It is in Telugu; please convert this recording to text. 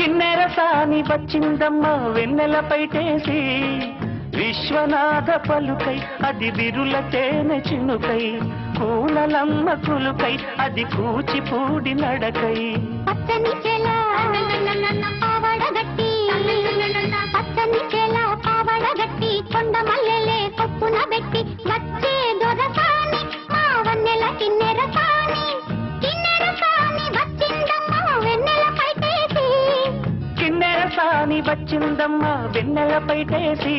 కిన్నెర సాని వచ్చిందమ్మ వెన్నెలపై పైటేసి. విశ్వనాథ పలుకై అది విరుల తేనె చినుకై. కూలలమ్మ కులుకై అది కూచిపూడి నడకై. పచ్చని చెల పావడగట్టి పచ్చని పావడగట్టి కొండ మల్లెలే కొప్పున పెట్టి. వచ్చే దొరసాని మా వన్నెల కిన్నెర రాణి వచ్చిందమ్మా వెన్నెలపై చేసి